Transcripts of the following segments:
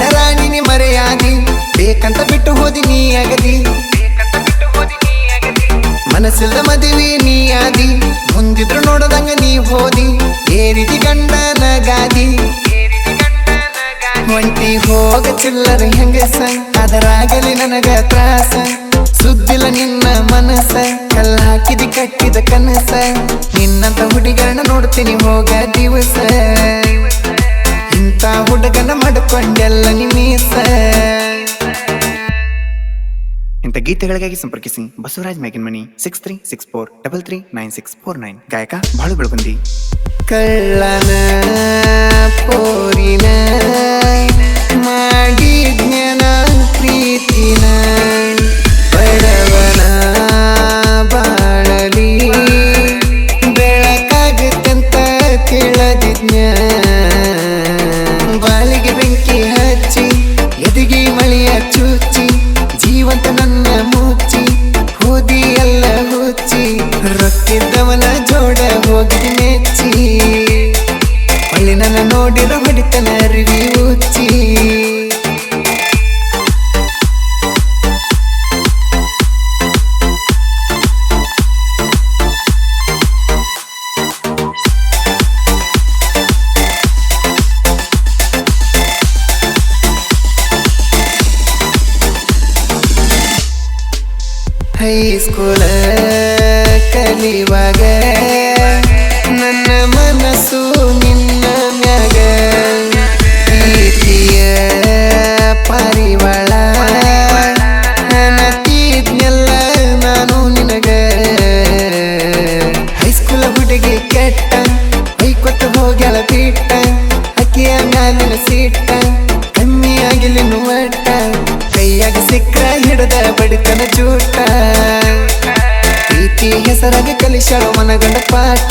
ನನ್ನ ರಾಣಿನಿ ಮರೆಯಾದಿ ಬೇಕಂತ ಬಿಟ್ಟು ಹೋದಿ ನೀ ಆಗದಿ ಮನಸ್ಸಿಲ್ಲ ಮದುವೆ ನೀ ಆದಿ, ಮುಂದಿದ್ರು ನೋಡದಂಗ ನೀ ಹೋದಿ. ಏರಿದಿ ಗಂಡನಗಾದಿ. ಒಂಟಿ ಹೋಗ ಚಿಲ್ಲರ ಹೆಂಗಸ, ಅದರಾಗಲಿ ನನಗ ತ್ರಾಸ. ಸುದ್ದಿಲ್ಲ ನಿನ್ನ ಮನಸ್ಸ ಕಲ್ಲ ಹಾಕಿದಿ ಕಟ್ಟಿದ ಕನಸ. ನಿನ್ನಂತ ಹುಡುಗರನ್ನ ನೋಡ್ತೀನಿ ಹೋಗ ದಿವಸ. ಹುಡುಗನ ಮಾಡಿಕೊಂಡೆಲ್ಲ ನಿಮೀಸ ಇಂಥ ಗೀತೆಗಳಿಗಾಗಿ ಸಂಪರ್ಕಿಸಿ Basavaraj ಮ್ಯಾಗಿನ್ಮನಿ six three six four double three nine six four nine ಗಾಯಕ ಬಾಳು ಬೆಳಗುಂದಿ ಕಳ್ಳನ ಪೋರಿನ ಮಾಡಿಜ್ಞನ ಜೋಡ ಹೋಗಿ ಮೆಚ್ಚಿ ಅಲ್ಲಿ ನನ್ನ ನೋಡಿರ ಹೊಡಿತನ ಅರಿವಿ ಉಚ್ಚಿ ಹೈಸ್ಕೂಲ ಕಲಿವಾಗ. ನನ್ನ ಮನಸ್ಸು ನಿನ್ನ ಮ್ಯಾಗ. ಪ್ರೀತಿಯ ಪಾರಿವಾಳ ನತಿದ್ನೆಲ್ಲ ನಾನು ನಿನಗ. ಹೈಸ್ಕೂಲ ಹುಡುಗಿ ಕೆಟ್ಟ ಕೊಟ್ಟು ಹೋಗ್ಯಾಳ ಬಿಟ್ಟ. ಅಕ್ಕಿಯ ಮ್ಯಾಲಿನ ಸಿಟ್ಟ ಕಮ್ಮಿ ಆಗಿಲಿನ ಒಟ್ಟ ಕೈಯಾಗ ಸಿಕ್ಕ ಹಿಡದ ಬಡಿತನ ಚೂಟ ಪ್ರೀತಿ ಹೆಸರಾಗಿ ಕಲಿಸಾಳು ಮನಗಂಡ ಪಾಠ.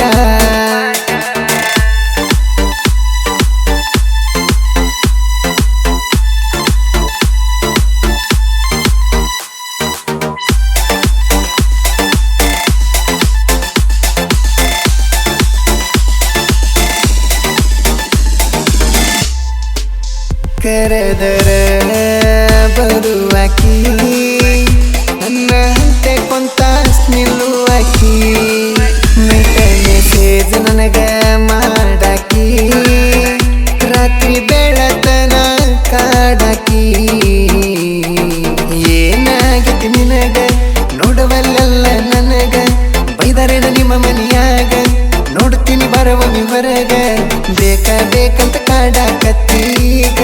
ಕರೆದರ ಬರುವಾಕಿ ನನಗ ಮಾಡಾಕಿ? ರಾತ್ರಿ ಬೆಳತನ ಕಾಡಕಿ? ಏನಾಗಿತ್ತು ನಿನಗ? ನೋಡವಲ್ಲೆಲ್ಲ ನನಗೆ. ಬೈದರೇನ ನಿಮ್ಮ ಮನೆಯಾಗ? ನೋಡ್ತೀನಿ ಬರವ ಹೊರಗ ಬೇಕ ಬೇಕಂತ ಕಾಡಾಕತ್ತೀಗ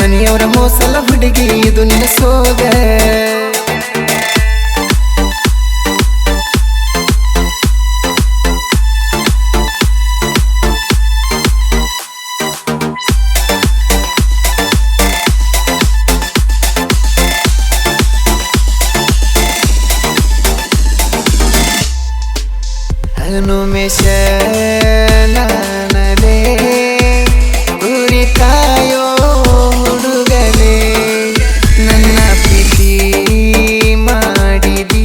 ಮನೆಯವರ ಮೋಸಲ ಹುಡುಗಿ, ಇದು ನಿನ್ನ ಸೋಗ. ಗುರಿ ಕಾಯೋ ಹುಡುಗಲೇ ನನ್ನ ಪ್ರೀತಿ ಮಾಡಿದಿ.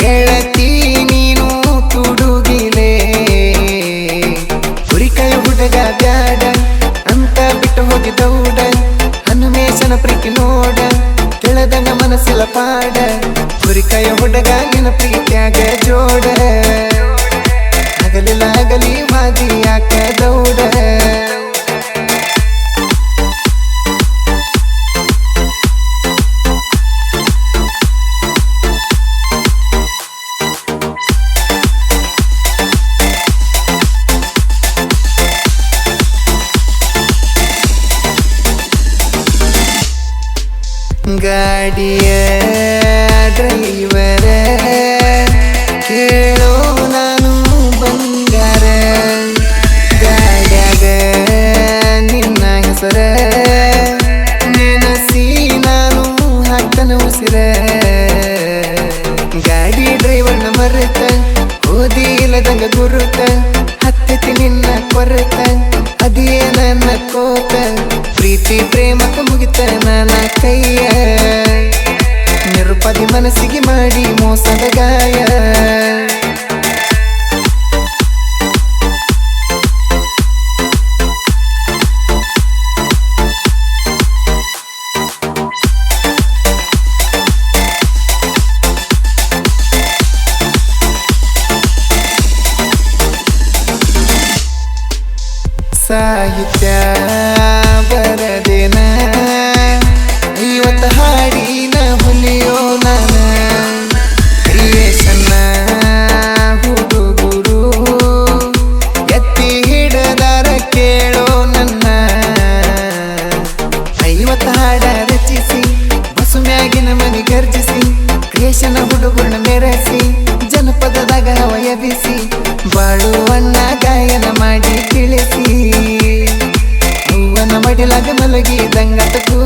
ಗೆಳತಿ ನೀನು ತುಡುಗಿಲೆ ಗುರಿಕಾಯ ಹುಡುಗ ಬ್ಯಾಡ, ಅಂತ ಬಿಟ್ಟು ಹೋಗಿ ದೌಡ. ಹನುಮೇಶನ ಪ್ರೀತಿ ನೋಡ ಕೆಳದಂಗ ಮನಸ್ಸಿಲ್ಲ ಪಾಡ. ಹುರಿಕಾಯ ಹುಡುಗ ನಿನ್ನ ಪ್ರೀತಿಯಾಗ ಜೋಡ. लगल लगली भाजिया के दौड़े गाड़ी ड्राइव ಉಸಿರ ಗಾಡಿ ಡ್ರೈವರ್ನ ಮರೆತ ಓದಿ ಇಲ್ಲದಂಗ ಗುರುತ ಹತ್ತಿ ನಿನ್ನ ಕೊರತ, ಅದೇ ನನ್ನ ಕೋತ ಪ್ರೀತಿ ಪ್ರೇಮಕ ಮುಗಿತ ನನ್ನ ಕೈಯ. ನಿರುಪದಿ ಮನಸ್ಸಿಗೆ ಮಾಡಿ ಮೋಸದ ಗಾಯ. ಸಾಹಿತ್ಯ ಬರದೇನ ಇವತ್ತು ಹಾಡಿನ ಹುಲಿಯೋ ನಾನ ಇಲ್ಲೇ ಸಣ್ಣ ಹುಡುಗರು ಎತ್ತಿ ಹಿಡದಾರ ಕೇಳೋ ನನ್ನ ಐವತ್ತ ಹಾಡ ರಚಿಸಿ ಬಸುಮ್ಯಾಗಿನ ಮನೆ ಗರ್ಜಿಸಿ ಕ್ರೇಷನ ಹುಡುಗರನ್ನ ಮೆರೆಸಿ ಮೆಟ್ಟಿಲಾಗ ಮಲಗಿ ದಂಗತಕ್ಕೂ